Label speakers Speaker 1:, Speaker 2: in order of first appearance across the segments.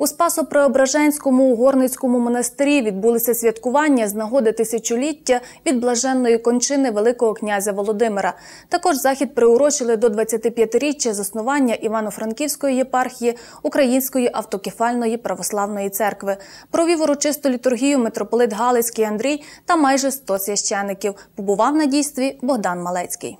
Speaker 1: У Спасо-Преображенському Угорницькому монастирі відбулися святкування з нагоди тисячоліття від блаженної кончини Великого князя Володимира. Також захід приурочили до 25-річчя заснування Івано-Франківської єпархії Української автокефальної православної церкви. Провів урочисту літургію митрополит Галицький Андрій та майже 100 священиків. Побував на дійстві Богдан Малецький.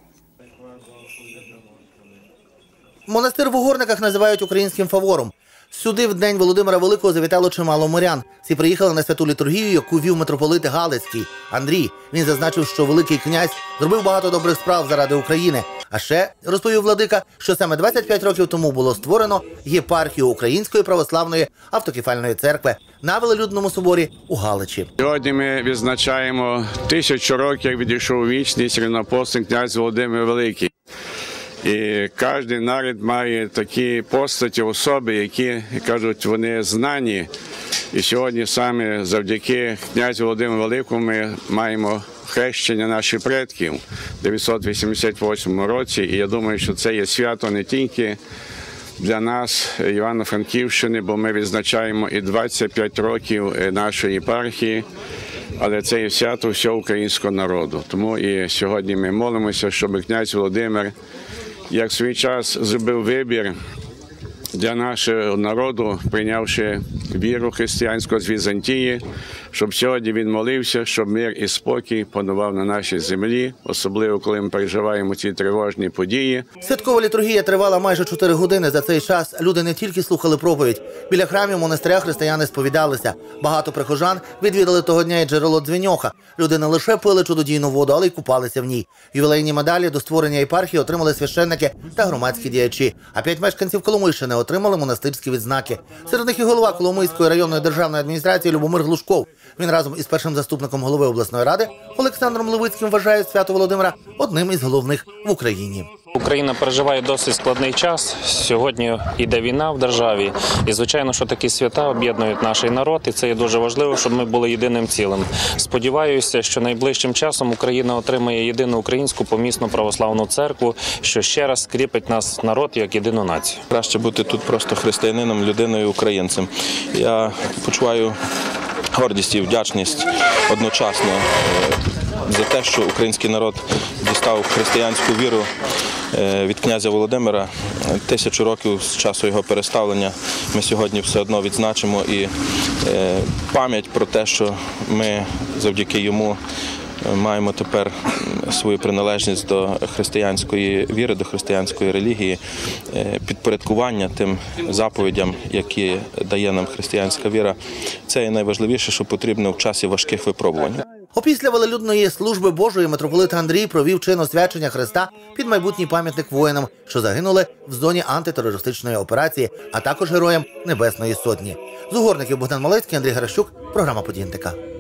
Speaker 2: Монастир в Угорниках називають українським фавором. Сюди в день Володимира Великого завітало чимало морян. Всі приїхали на святу літургію, яку вів митрополит Галицький Андрій. Він зазначив, що великий князь зробив багато добрих справ заради України. А ще розповів владика, що саме 25 років тому було створено єпархію Української православної автокефальної церкви на велелюдному соборі у Галичі.
Speaker 3: Сьогодні ми відзначаємо тисячу років, як відійшов вічність рівнопостний князь Володимир Великий. І кожен народ має такі постаті, особи, які кажуть, вони знані. І сьогодні саме завдяки князю Володимиру Великому ми маємо хрещення наших предків в 988 році. І я думаю, що це є свято не тільки для нас, Івано-Франківщини, бо ми відзначаємо і 25 років нашої єпархії. Але це є свято всього українського народу. Тому і сьогодні ми молимося, щоб князь Володимир, як свій час зробив вибір для нашого народу, прийнявши віру християнську з Візантії, щоб сьогодні він молився, щоб мир і спокій панував на нашій землі, особливо коли ми переживаємо ці тривожні події.
Speaker 2: Святкова літургія тривала майже 4 години. За цей час люди не тільки слухали проповідь. Біля храмів монастиря християни сповідалися. Багато прихожан відвідали того дня і джерело дзвіньоха. Люди не лише пили чудодійну воду, але й купалися в ній. Ювілейні медалі до створення єпархії отримали священники та громадські діячі. А п'ять мешканців Коломийщини отримали монастирські відзнаки. Серед них і голова Коломийської районної державної адміністрації Любомир Глушков. Він разом із першим заступником голови обласної ради Олександром Левицьким вважає свято Володимира одним із головних в Україні.
Speaker 4: Україна переживає досить складний час. Сьогодні йде війна в державі, і звичайно, що такі свята об'єднують наш народ, і це є дуже важливо, щоб ми були єдиним цілим. Сподіваюся, що найближчим часом Україна отримає єдину українську помісну православну церкву, що ще раз скріпить нас народ як єдину націю.
Speaker 5: Краще бути тут просто християнином, людиною, українцем. Я почуваю гордість і вдячність одночасно е, за те, що український народ дістав християнську віру е, від князя Володимира. Тисячу років з часу його переставлення ми сьогодні все одно відзначимо і е, пам'ять про те, що ми завдяки йому. Маємо тепер свою приналежність до християнської віри, до християнської релігії, підпорядкування тим заповідям, які дає нам християнська віра. Це є найважливіше, що потрібно в часі важких випробувань.
Speaker 2: Опісля велелюдної служби Божої митрополит Андрій провів чин освячення Христа під майбутній пам'ятник воїнам, що загинули в зоні антитерористичної операції, а також героям Небесної Сотні. З угорників Богдан Малецький, Андрій Гаращук, програма «Події НТК».